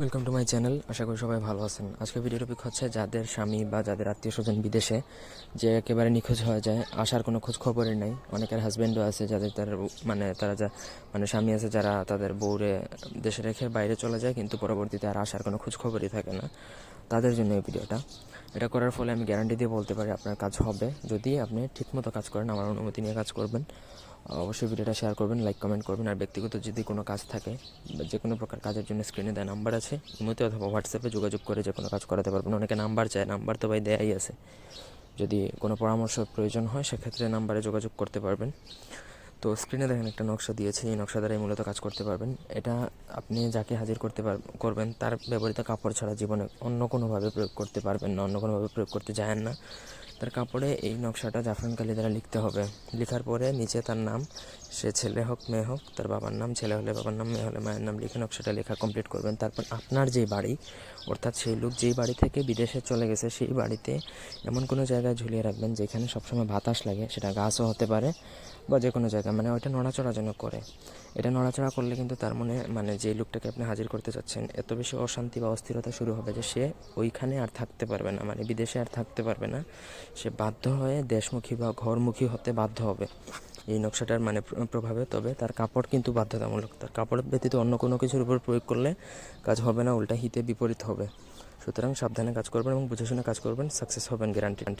Welcome to my channel আশা করি সবাই ভালো আছেন। আজকের ভিডিও টপিক হচ্ছে যাদের স্বামী বা যাদের আত্মীয় স্বজন বিদেশে যে একেবারে নিখোঁজ হয়ে যায়, আসার কোনো খোঁজ খবরই নাই। অনেকের হাজব্যান্ডও আছে যাদের তার মানে তারা যা মানে স্বামী আছে যারা তাদের বউরে দেশে রেখে বাইরে চলে যায়, কিন্তু পরবর্তীতে আর আসার কোনো খোঁজ খবরই থাকে না। তাদের জন্য এই ভিডিওটা এটা করার ফলে আমি গ্যারান্টি দিয়ে বলতে পারি আপনার কাজ হবে। যদি আপনি ঠিকমতো কাজ করেন, আমার অনুমতি নিয়ে কাজ করবেন। অবশ্যই ভিডিওটা শেয়ার করবেন লাইক কমেন্ট করবেন, আর ব্যক্তিগত যদি কোনো কাজ থাকে যে কোনো প্রকার কাজের জন্য স্ক্রিনে দেয় নাম্বার আছে, ইমোতে অথবা হোয়াটসঅ্যাপে যোগাযোগ করে যে কোনো কাজ করাতে পারবেন। অনেকে নাম্বার চায় নাম্বার তো ভাই দেয়াই আছে। যদি কোনো পরামর্শ প্রয়োজন হয়, সেক্ষেত্রে নাম্বারে যোগাযোগ করতে পারবেন। তো স্ক্রিনে দেখেন একটা নকশা দিয়েছে, এই নকশা দ্বারাই মূলত কাজ করতে পারবেন। এটা আপনি যাকে হাজির করতে পার, করবেন, তার ব্যবহৃত কাপড় ছাড়া জীবনে অন্য কোনোভাবে প্রয়োগ করতে পারবেন না, অন্য কোনোভাবে প্রয়োগ করতে যায় না। তার কাপড়ে এই নকশাটা জাফরান কালি দ্বারা লিখতে হবে। লেখার পরে নিচে তার নাম, সে ছেলে হোক, মেয়ে হোক, তার বাবার নাম, ছেলে হলে বাবার নাম, মেয়ে হলে মায়ের নাম লিখে নকশাটা লেখা কমপ্লিট করবেন। তারপর আপনার যেই বাড়ি, অর্থাৎ সেই লোক যেই বাড়ি থেকে বিদেশে চলে গেছে, সেই বাড়িতে এমন কোনো জায়গায় ঝুলিয়ে রাখবেন যেখানে সবসময় বাতাস লাগে, সেটা গাছও হতে পারে বা যে কোনো জায়গায় মানে ওইটা নড়াচড়া যেন করে। এটা নড়াচড়া করলে কিন্তু তার মনে মানে যেই লোকটাকে আপনি হাজির করতে চাচ্ছেন, এত বেশি অশান্তি বা অস্থিরতা শুরু হবে যে সে ওইখানে আর থাকতে পারবে না মানে বিদেশে আর থাকতে পারবে না। সে বাধ্য হয়ে দেশমুখী বা ঘরমুখী হতে বাধ্য হবে। এই নকশাটার মানে প্রভাবে, তবে তার কাপড় কিন্তু বাধ্যতামূলক। তার কাপড় ব্যতীত অন্য কোনো কিছুর উপর প্রয়োগ করলে কাজ হবে না, উল্টা হিতে বিপরীত হবে। সুতরাং সাবধানে কাজ করবেন এবং বুঝে শুনে কাজ করবেন, সাকসেস হবেন গ্যারান্টি